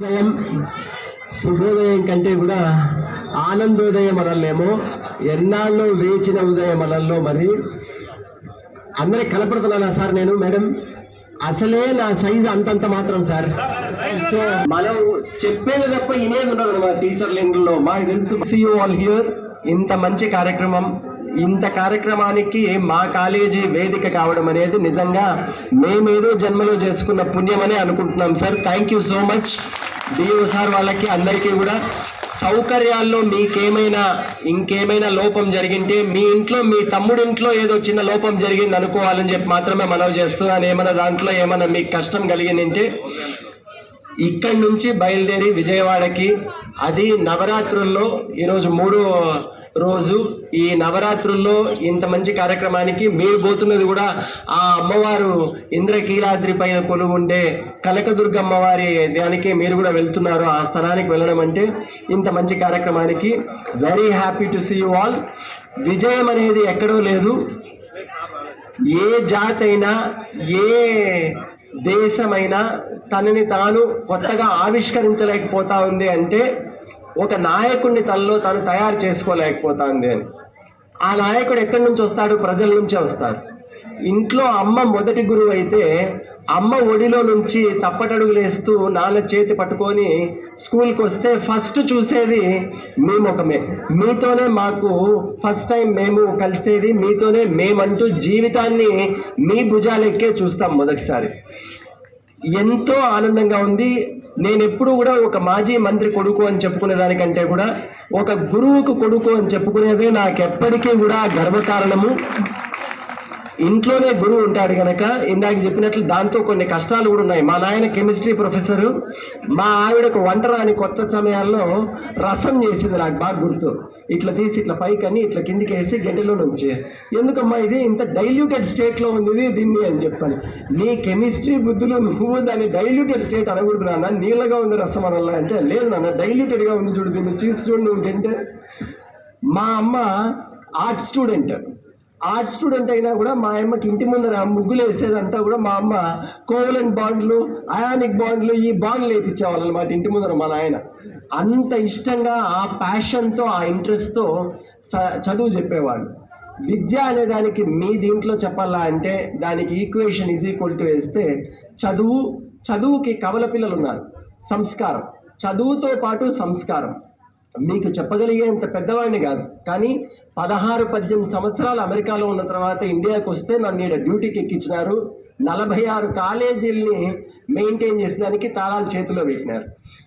ఉదయం శుభోదయం కంటే కూడా ఆనందోదయం అనలేమో. ఎన్నాళ్ళు వేచిన ఉదయం అనల్లో మరి. అందరికి కనపడుతున్నానా సార్ నేను మేడం? అసలే నా సైజు అంతంత మాత్రం సార్. సో మనం చెప్పేది తప్ప ఇనేది ఉండదు మా టీచర్ల ఇంట్లో మా తెలుసు. సీ యూ ఆల్ హియర్ ఇంత మంచి కార్యక్రమం. ఇంత కార్యక్రమానికి మా కాలేజీ వేదిక కావడం అనేది నిజంగా మేమేదో జన్మలో చేసుకున్న పుణ్యమని అనుకుంటున్నాం sir. Thank you so much DO sir వాళ్ళకి అందరికీ కూడా. సౌకర్యాల్లో మీకేమైనా ఇంకేమైనా లోపం జరిగింటే మీ ఇంట్లో మీ తమ్ముడి ఇంట్లో ఏదో చిన్న లోపం జరిగింది అనుకోవాలని చెప్పి మాత్రమే మనవి చేస్తున్నాను ఏమైనా దాంట్లో ఏమైనా మీకు కష్టం కలిగిందంటే ఇక్కడి నుంచి బయలుదేరి విజయవాడకి అది నవరాత్రుల్లో ఈరోజు మూడో రోజు ఈ నవరాత్రుల్లో ఇంత మంచి కార్యక్రమానికి మీరు పోతున్నది కూడా ఆ అమ్మవారు ఇంద్రకీలాద్రి పైన కొలువు ఉండే కనకదుర్గ అమ్మవారి దానికి మీరు కూడా వెళ్తున్నారు ఆ స్థలానికి వెళ్ళడం అంటే ఇంత మంచి కార్యక్రమానికి. Very happy to see you all విజయం అనేది ఎక్కడో లేదు. ఏ జాతైనా ఏ దేశమైనా తనని తాను కొత్తగా ఆవిష్కరించలేకపోతా ఉంది అంటే ఒక నాయకుడిని తనలో తాను తయారు చేసుకోలేకపోతా ఉంది అని. ఆ నాయకుడు ఎక్కడి నుంచి వస్తాడు? ప్రజల నుంచే వస్తాడు. ఇంట్లో అమ్మ మొదటి గురువు అయితే అమ్మ ఒడిలో నుంచి తప్పటడుగులేస్తూ నాన్న చేతి పట్టుకొని స్కూల్కి వస్తే ఫస్ట్ చూసేది మీ ముఖమే మీతోనే మాకు ఫస్ట్ టైం మేము కలిసేది మీతోనే మేమంటూ జీవితాన్ని మీ భుజాలెక్కే చూస్తాం మొదటిసారి. ఎంతో ఆనందంగా ఉంది. నేను ఎప్పుడు కూడా ఒక మాజీ మంత్రి కొడుకు అని చెప్పుకునే దానికంటే కూడా ఒక గురువుకు కొడుకు అని చెప్పుకునేదే నాకు ఎప్పటికీ కూడా గర్వకారణము. ఇంట్లోనే గురువు ఉంటాడు గనక ఇందాక చెప్పినట్లు దాంతో కొన్ని కష్టాలు కూడా ఉన్నాయి. మా నాయన కెమిస్ట్రీ ప్రొఫెసరు మా ఆవిడకు వంట రాని కొత్త సమయాల్లో రసం చేసింది నాకు బాగా గుర్తు. ఇట్లా తీసి ఇట్లా పైకని ఇట్లా కిందికి వేసి గంటలో నుంచి. ఎందుకమ్మా ఇది? ఇంత డైల్యూటెడ్ స్టేట్లో ఉంది దీన్ని అని చెప్పాను. నీ కెమిస్ట్రీ బుద్ధులు నువ్వు దాన్ని డైల్యూటెడ్ స్టేట్ అనకూడదు నాన్న. నీళ్ళగా ఉంది రసం అనల్లా అంటే లేదు నాన్న. డైల్యూటెడ్గా ఉంది చూడు దీన్ని. చూసి చూడు నువ్వు తింటే మా అమ్మ ఆర్ట్ స్టూడెంట్. ఆర్ట్ స్టూడెంట్ అయినా కూడా మా అమ్మకి ఇంటి ముందర ముగ్గులు వేసేదంతా కూడా మా అమ్మ కోవలెంట్ బాండ్లు అయానిక్ బాండ్లు ఈ బాండ్లు వేయించేవాళ్ళు అనమాట ఇంటి ముందర మా నాయన. అంత ఇష్టంగా ఆ ప్యాషన్తో ఆ ఇంట్రెస్ట్తో చదువు చెప్పేవాళ్ళు విద్య అనే దానికి మీ దీంట్లో చెప్పాలా అంటే దానికి ఈక్వేషన్ ఈజ్ ఈక్వల్ టు వేస్తే చదువు చదువుకి కవల పిల్లలు ఉన్నారు సంస్కారం. చదువుతో పాటు సంస్కారం. మీకు చెప్పగలిగేంత పెద్దవాడిని కాదు. కానీ పదహారు పద్దెనిమిది సంవత్సరాలు అమెరికాలో ఉన్న తర్వాత ఇండియాకి వస్తే నన్ను ఈడ డ్యూటీకి ఎక్కించినారు. నలభై ఆరు కాలేజీల్ని మెయింటైన్ చేసేదానికి తాళాలు చేతిలో పెట్టినారు.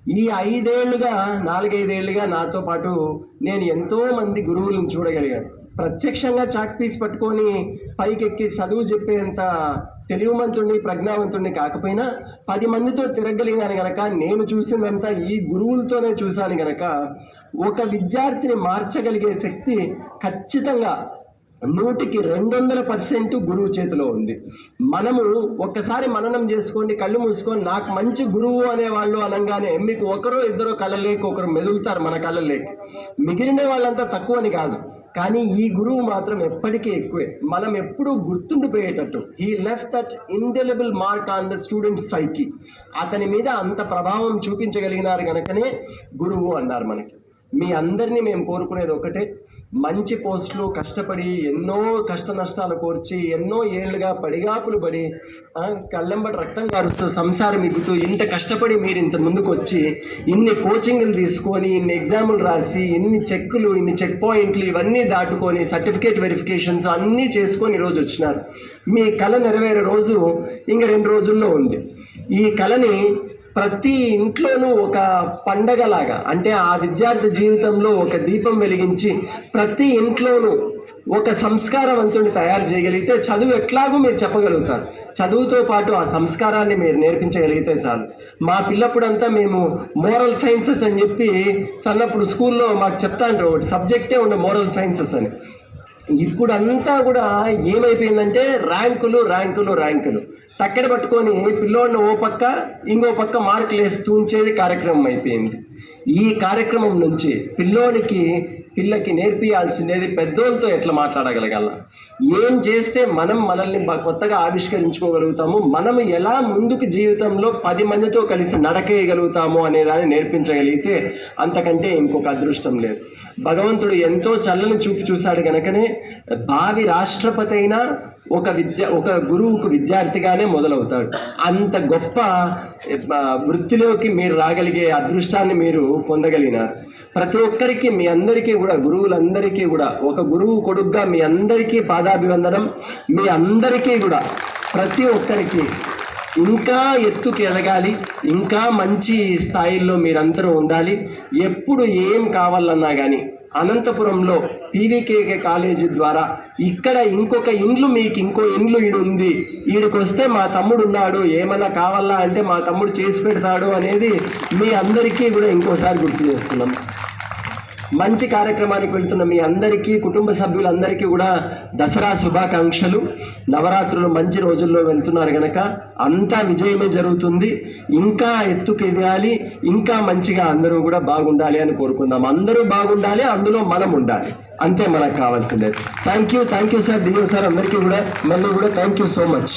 ఈ ఐదేళ్ళుగా నాలుగైదేళ్ళుగా నాతో పాటు నేను ఎంతో మంది గురువులను చూడగలిగాను. ప్రత్యక్షంగా చాక్ పీస్ పట్టుకొని పైకెక్కి చదువు చెప్పేంత తెలివిమంతుడిని ప్రజ్ఞావంతుడిని కాకపోయినా పది మందితో తిరగలిగాను గనక నేను చూసిందంతా ఈ గురువులతోనే చూశాను గనక ఒక విద్యార్థిని మార్చగలిగే శక్తి ఖచ్చితంగా నూటికి రెండు వందల పర్సెంట్ గురువు చేతిలో ఉంది. మనము ఒక్కసారి మననం చేసుకోండి కళ్ళు మూసుకొని నాకు మంచి గురువు అనే వాళ్ళు అనగానే మీకు ఒకరో ఇద్దరు కళ్ళలేక ఒకరు మెదులుతారు మన కళ్ళలేక మిగిలిన వాళ్ళంతా తక్కువని కాదు. కానీ ఈ గురువు మాత్రం ఎప్పటికీ ఎక్కువే. మనం ఎప్పుడూ గుర్తుండిపోయేటట్టు. He left that indelible mark on the student psyche అతని మీద అంత ప్రభావం చూపించగలిగినారు కనుకనే గురువు అన్నారు మనకి. మీ అందరినీ మేము కోరుకునేది ఒకటే మంచి పోస్టులు కష్టపడి ఎన్నో కష్ట నష్టాలు కోర్చి ఎన్నో ఏళ్ళుగా పడిగాపులు పడి కళ్ళెంబడి రక్తం కారుస్తూ సంసారం ఇగ్గుతూ ఇంత కష్టపడి మీరు ఇంత ముందుకు వచ్చి ఇన్ని కోచింగ్లు తీసుకొని ఇన్ని ఎగ్జాములు రాసి ఇన్ని చెక్కులు ఇన్ని చెక్ పాయింట్లు ఇవన్నీ దాటుకొని సర్టిఫికేట్ వెరిఫికేషన్స్ అన్నీ చేసుకొని ఈరోజు వచ్చినారు. మీ కళ నెరవేరే రోజు ఇంక రెండు రోజుల్లో ఉంది. ఈ కళని ప్రతి ఇంట్లోనూ ఒక పండగలాగా అంటే ఆ విద్యార్థి జీవితంలో ఒక దీపం వెలిగించి ప్రతి ఇంట్లోనూ ఒక సంస్కారవంతుడిని తయారు చేయగలిగితే చదువు ఎట్లాగూ మీరు చెప్పగలుగుతారు. చదువుతో పాటు ఆ సంస్కారాన్ని మీరు నేర్పించగలిగితే చాలు. మా పిల్లప్పుడంతా మేము మోరల్ సైన్సెస్ అని చెప్పి సన్నప్పుడు స్కూల్లో మాకు చెప్తాను ఒకటి సబ్జెక్టే ఉండే మోరల్ సైన్సెస్ అని. ఇప్పుడు అంతా కూడా ఏమైపోయిందంటే ర్యాంకులు ర్యాంకులు ర్యాంకులు. తక్కడ పట్టుకొని పిల్లోడిని ఓ పక్క ఇంకో పక్క మార్కులు వేసి తూంచేది కార్యక్రమం అయిపోయింది. ఈ కార్యక్రమం నుంచి పిల్లోనికి పిల్లకి నేర్పియాల్సిందేది పెద్దోళ్ళతో ఎట్లా మాట్లాడగలగాల? ఏం చేస్తే మనం మనల్ని కొత్తగా ఆవిష్కరించుకోగలుగుతాము? మనం ఎలా ముందుకు జీవితంలో పది మందితో కలిసి నడకేయగలుగుతాము అనే దాన్ని నేర్పించగలిగితే అంతకంటే ఇంకొక అదృష్టం లేదు. భగవంతుడు ఎంతో చల్లని చూపు చూశాడు గనకనే భావి రాష్ట్రపతి అయినా ఒక విద్య ఒక గురువుకు విద్యార్థిగానే మొదలవుతాడు. అంత గొప్ప వృత్తిలోకి మీరు రాగలిగే అదృష్టాన్ని మీరు పొందగలిగినారు. ప్రతి ఒక్కరికి మీ అందరికీ కూడా గురువులందరికీ కూడా ఒక గురువు కొడుగ్గా మీ అందరికీ పాదాభివందనం మీ అందరికీ కూడా ప్రతి ఒక్కరికి ఇంకా ఎత్తుకు ఎదగాలి ఇంకా మంచి స్థాయిల్లో మీరందరూ ఉండాలి. ఎప్పుడు ఏం కావాలన్నా కానీ అనంతపురంలో పీవీకేకే కాలేజీ ద్వారా ఇక్కడ ఇంకొక ఇండ్లు మీకు ఇంకో ఇండ్లు ఈడు ఉంది. ఈడికి వస్తే మా తమ్ముడు ఉన్నాడు ఏమన్నా కావాలా అంటే మా తమ్ముడు చేసి పెడతాడు అనేది మీ అందరికీ కూడా ఇంకోసారి గుర్తు చేస్తున్నాం. మంచి కార్యక్రమానికి వెళ్తున్న మీ అందరికీ కుటుంబ సభ్యులందరికీ కూడా దసరా శుభాకాంక్షలు. నవరాత్రులు మంచి రోజుల్లో వెళ్తున్నారు గనక అంతా విజయమే జరుగుతుంది. ఇంకా ఎత్తుకు ఎదగాలి ఇంకా మంచిగా అందరూ కూడా బాగుండాలి అని కోరుకుందాం. అందరూ బాగుండాలి అందులో మనం ఉండాలి. అంతే మనకు కావాల్సిందే. Thank you thank you sir దిగు సార్ అందరికీ కూడా మళ్ళీ కూడా thank you so much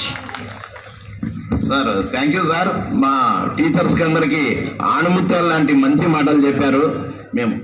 sir thank you sir మా టీచర్స్ అందరికీ అందరికి ఆణిముత్యాలు లాంటి మంచి మాటలు చెప్పారు. మేము